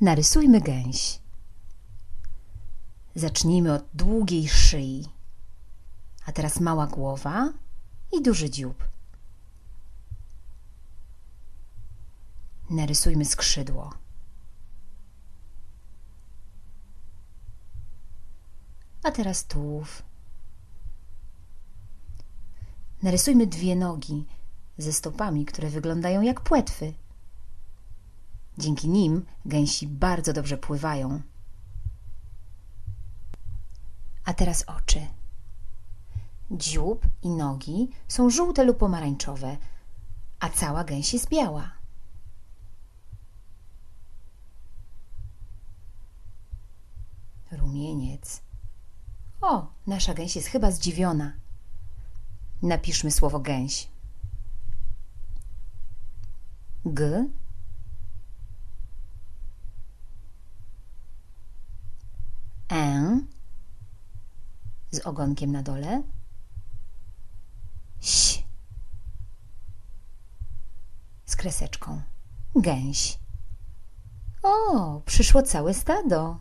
Narysujmy gęś. Zacznijmy od długiej szyi. A teraz mała głowa i duży dziób. Narysujmy skrzydło. A teraz tułów. Narysujmy dwie nogi ze stopami, które wyglądają jak płetwy. Dzięki nim gęsi bardzo dobrze pływają. A teraz oczy. Dziób i nogi są żółte lub pomarańczowe, a cała gęś jest biała. Rumieniec. O, nasza gęś jest chyba zdziwiona. Napiszmy słowo gęś. G N z ogonkiem na dole. Ś z kreseczką. Gęś. O, przyszło całe stado.